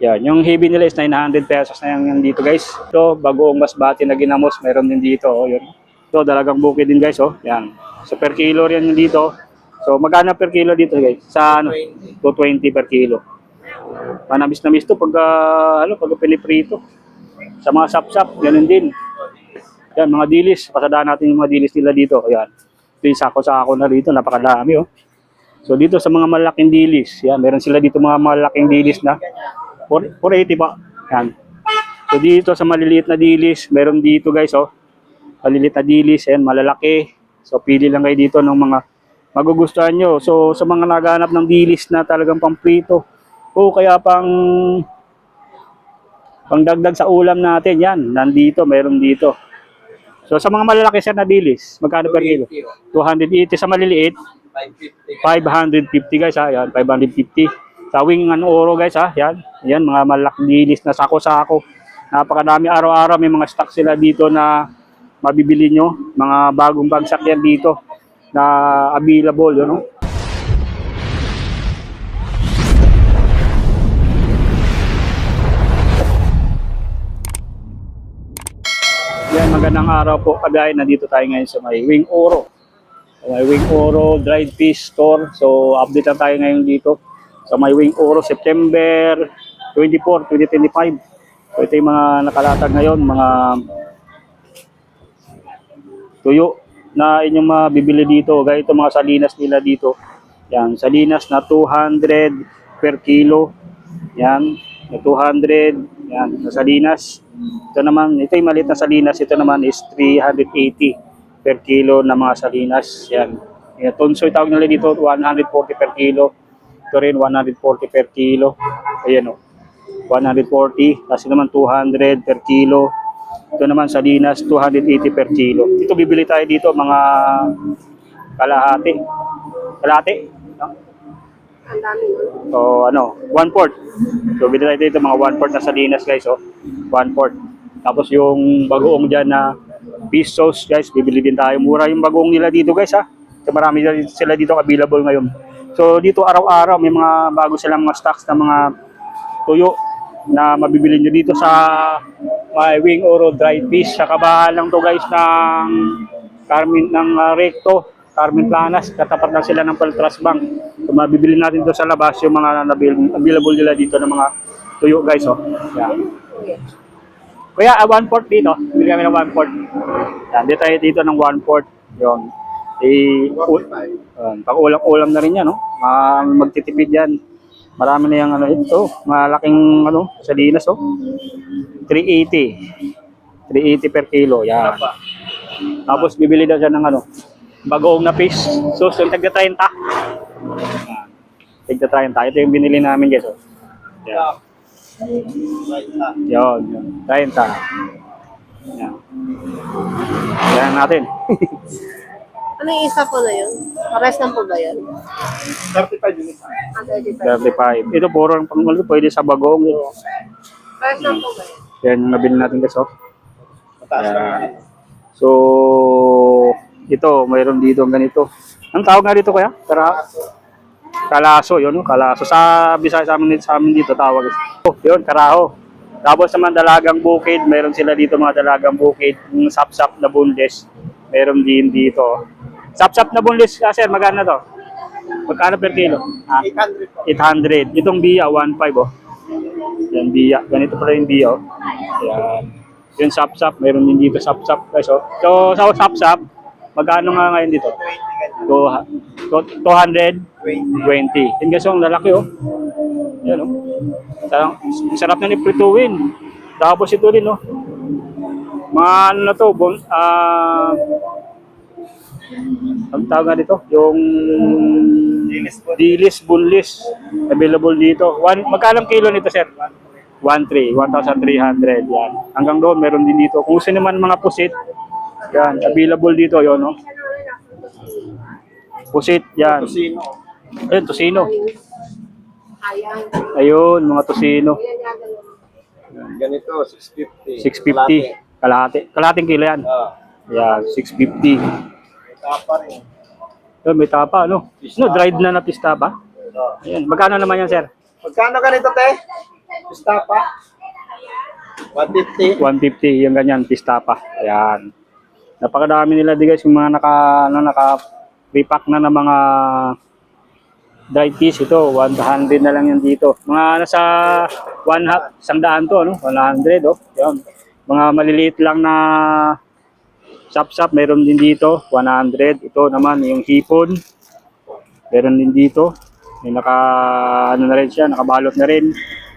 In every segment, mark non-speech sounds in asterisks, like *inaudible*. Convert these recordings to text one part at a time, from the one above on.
Yan, yung heavy nila is 900 pesos na yan, yan dito guys. Ito, bagoong masbati na ginamos, meron din dito. Oh, yun. Ito, dalagang bukid din guys. Oh. Yan. So per kilo yan dito. So magkano per kilo dito guys? Sa ano? 220 per kilo. Manamis na misto pag ah, ano, pag piniprito. Sa mga sapsap, ganun din. Yan, mga dilis. Pasadaan natin yung mga dilis nila dito. Yan. Ito yung sako-sako na dito. Napakadami oh. So dito sa mga malaking dilis, yan, meron sila dito mga malaking dilis na 4 480 pa. Yan. So dito sa maliliit na dilis, meron dito guys oh. Maliliit na dilis, yan, malalaki. So pili lang kayo dito ng mga magugustuhan nyo. So sa mga naghahanap ng dilis na talagang pamprito, o kaya pang pangdagdag sa ulam natin, yan, nandito, meron dito. So sa mga malalaki sir na dilis, magkano per kilo? 280 sa maliliit, 550 guys ha, yan, 550. Sa wing and oro guys ha, yan, yan, mga malaking dilis na sako-sako. Napakadami araw-araw, may mga stock sila dito na mabibili nyo. Mga bagong bagsak yan dito na available, yun, no? Yan, magandang araw po. Kagaya, nandito tayo ngayon sa may Wing Oro. May Wing Oro Dried Fish Store. So, update lang tayo ngayon dito. Sa may Wing Oro, September 24, 2025. So, ito yung mga nakalatag ngayon, mga tuyo na inyong mabibili dito. Gaya ito mga salinas nila dito. Yan, salinas na 200 per kilo. Yan, na 200. Yan, na salinas. Ito naman, ito yung maliit na salinas. Ito naman is 380 per kilo na mga salinas. Yan. Yan tunsoy tawag nila dito, 140 per kilo. Ito rin, 140 per kilo. Ayan o. 140. Kasi naman 200 per kilo. Ito naman salinas, 280 per kilo. Ito bibili tayo dito, mga kalahati. Kalahati? Ang dami. So, ano, one port. So, bili dito mga one port na salinas, guys, oh. One port. Tapos yung bagoong dyan na fish sauce, guys, bibili din tayo. Mura yung bagoong nila dito, guys, ha. So, marami sila dito available ngayon. So, dito araw-araw, may mga bago silang mga stocks na mga tuyo na mabibili nyo dito sa may wing oro dried fish. Sa kabahan lang to, guys, ng Carmen, ng ah, Recto. Carmen Planas, katapat lang sila ng Paltras Bank. So, mabibili natin to sa labas yung mga available nila dito ng mga tuyo guys. Oh. Yan. Kuya, ah, one port dito. Bili kami ng one port. Yan, dito tayo dito ng one port. Yun. Eh, u- uh, pag ulam-ulam na rin yan, no? Ma- magtitipid yan. Marami na yung ano ito, malaking ano, salinas oh. 380. 380 per kilo, yan. Tapos bibili daw siya ng ano, bagoong na fish. So, so tagda 30. Yan. Tagda 30. Ito yung binili namin guys. Oh. Yan. Yun. 30. Yan. Yan natin. *laughs* Ano yung isa po na yun? Pares lang po ba yun? 35 units. Ah, 35. 35. Ito puro ang pangmulo. Pwede sa bagoong. Yun. Pares lang po ba yun? Yan yung nabili natin guys. Oh. Mataas. So, ito, mayroon dito ang ganito. Ang tawag nga dito kaya? Kara kalaso, yun, kalaso. Sa Bisaya sa amin, sa amin dito tawag. Oh, yun, karaho. Tapos naman dalagang bukid, meron sila dito mga dalagang bukid, yung sapsap na bundes. Meron din dito. Sapsap na bundes, ah, sir, magkano to? Magkano per kilo? Ah, 800 po. 800. Itong biya, 1.5 oh. Yan biya. Ganito pala yung biya oh. Yan. Yung sapsap, meron din dito sapsap guys oh. So sa sapsap, magkano nga ngayon dito? 200 220. Yung guys oh, ang lalaki oh. Yan oh. Sarap, ang sarap na niprituin. Tapos ito din oh. Mga ano na to, bon, ah ang tawag nga dito, yung Dilis bunlis, available dito. One, magkano ang kilo nito, sir? 1.3, 1,300, yan. Hanggang doon, meron din dito. Kung gusto naman mga pusit, yan, available dito, yon no? Pusit, yan. Tosino. Ayun, tosino. Ayan. Ayun, mga dalawa. Ganito, 650. 650. Kalahati. Kalahating kilo yan. Ah, Yan, 650. Tapa rin. Ayun, may tapa, ano? No, dried na na pista? Ah. Ayan, magkano naman yan, sir? Magkano ganito, te? Pistapa. 150. 150 yung ganyan, pistapa. Ayan. Napakadami nila di guys, yung mga naka, ano, naka repack na ng mga dried fish ito, 100 na lang yan dito. Mga nasa 1 half, isang daan to, ano? 100, oh. Yan. Mga maliliit lang na sap-sap, meron din dito, 100. Ito naman, yung hipon, meron din dito. May naka, ano na rin siya, nakabalot na rin.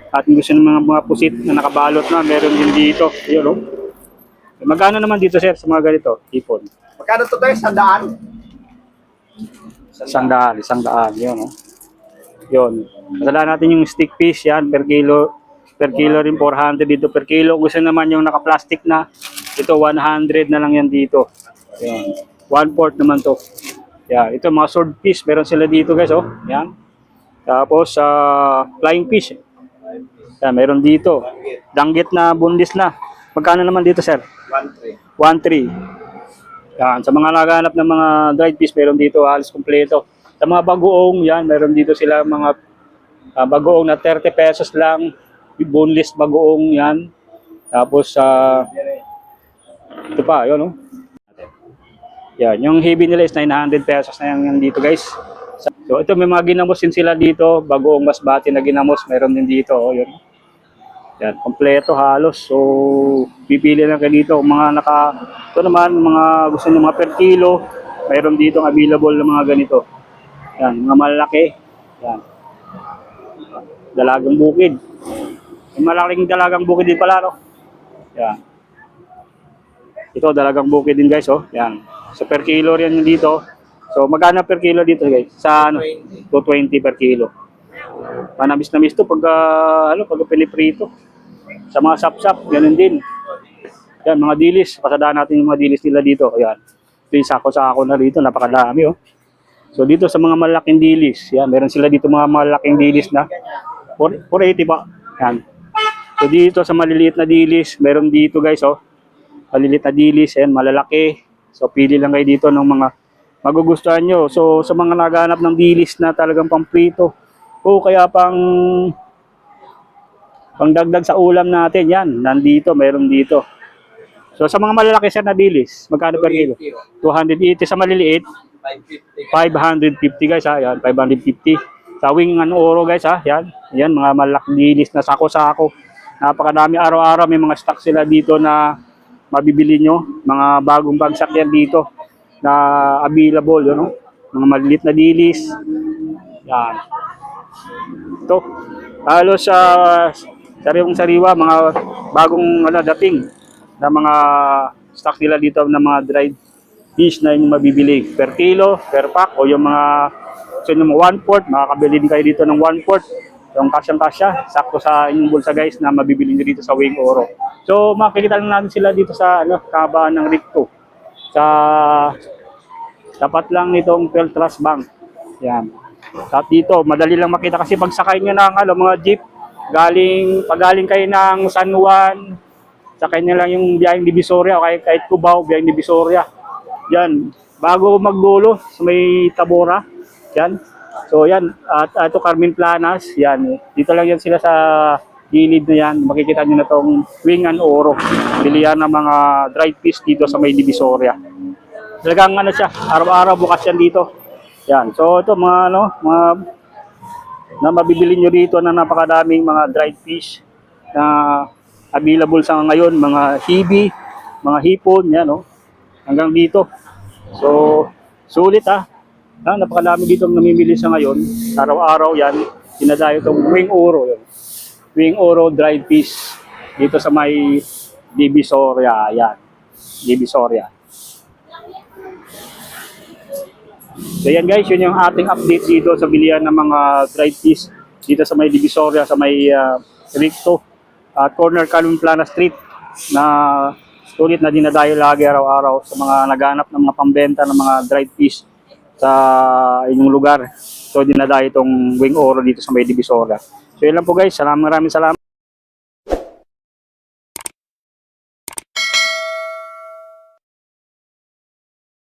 At gusto ng mga, mga pusit na nakabalot na, meron din dito. Yun, oh. Magkano naman dito, sir, sa mga ganito, hipon? Magkano to tayo? Sandaan? Isang daan, isang daan, yun, oh. Yun. Masala natin yung stick fish, yan, per kilo. Per kilo rin, 400 dito per kilo. Gusto naman yung naka-plastic na, ito, 100 na lang yan dito. Yan. One fourth naman to. Yan. Ito, mga sword fish, meron sila dito, guys, oh. Yan. Tapos, sa flying fish. Yan, meron dito. Danggit na, bundis na. Magkano naman dito, sir? 1-3. 1-3. Yan, sa mga naghahanap ng mga dried fish, meron dito halos kumpleto. Sa mga bagoong, yan, meron dito sila mga ah, bagoong na 30 pesos lang, boneless bagoong yan. Tapos sa ito pa, yun, no? Yan, yung heavy nila is 900 pesos na yan, dito, guys. So ito may mga ginamos din sila dito, bagoong masbati na ginamos, meron din dito, oh, yun. Yan, kompleto halos. So, pipili lang kayo dito. Mga naka, ito naman, mga gusto nyo mga per kilo, mayroon dito available ng mga ganito. Yan, mga malaki. Yan. Dalagang bukid. May malaking dalagang bukid din pala, no? Yan. Ito, dalagang bukid din, guys, oh. Yan. So, per kilo yun dito. So, magkano per kilo dito, guys? Sa, ano? 220 per kilo. Manamis na miss to pag ah, ano pag piniprito. Sa mga sapsap, ganun din. Yan, mga dilis. Pasadaan natin yung mga dilis nila dito. Ayan. Ito yung sako-sako na dito. Napakadami, oh. So, dito sa mga malaking dilis. Yan, meron sila dito mga malaking dilis na 4- 480 pa. Yan. So, dito sa maliliit na dilis, meron dito, guys, oh. Maliliit na dilis. Ayan, malalaki. So, pili lang kayo dito ng mga magugustuhan nyo. So, sa mga naghanap ng dilis na talagang pamprito, o kaya pang pangdagdag sa ulam natin, yan, nandito, mayroon dito. So sa mga malalaki sir na dilis, magkano per kilo? 280 sa maliliit, 550. 550 guys ha, yan, 550. Sa wing ano oro guys ha, yan, yan mga malaking dilis na sako-sako. Napakadami araw-araw may mga stock sila dito na mabibili nyo, mga bagong bagsak yan dito na available, yun, no? mga maliliit na dilis. Yan. Ito, halos sa sariwang sariwa, mga bagong ano, dating na mga stock nila dito ng mga dried fish na yung mabibili per kilo, per pack, o yung mga so yung one port, makakabili din kayo dito ng one port. Yung kasyang kasya, sakto sa inyong bulsa guys na mabibili nyo dito sa Wing Oro. So makikita lang natin sila dito sa ano, kabaan ng Ricto. Sa tapat lang nitong Peltras Bank. Yan. At dito, madali lang makita kasi pag sakay nyo ng ano, mga jeep, galing, pagaling kayo ng San Juan, sakay nyo lang yung biyaheng Divisoria o kahit, kahit Cubao, biyaheng Divisoria. Yan, bago magdulo may Tabora, yan. So yan, at at ito Carmen Planas, yan. Dito lang yan sila sa gilid na yan. Makikita nyo na tong wing and oro. Bilihan ng mga dried fish dito sa may Divisoria. Talagang ano siya, araw-araw bukas yan dito. Yan. So ito mga ano, mga na mabibili nyo dito na napakadaming mga dried fish na available sa ngayon, mga hibi, mga hipon, yan oh. Hanggang dito. So, sulit ah. Ah, napakadami dito ang namimili sa ngayon. Araw-araw yan. Dinadayo itong wing oro. Yun. Wing oro dried fish dito sa may Divisoria. Yan. Divisoria. So yan guys, yun yung ating update dito sa bilihan ng mga dried fish dito sa may Divisoria, sa may uh, Ricto, at corner Calvin Plana Street na sulit na dinadayo lagi araw-araw sa mga naghanap ng mga pambenta ng mga dried fish sa inyong lugar. So dinadayo itong wing oro dito sa may Divisoria. So yun lang po guys, salamat maraming salamat.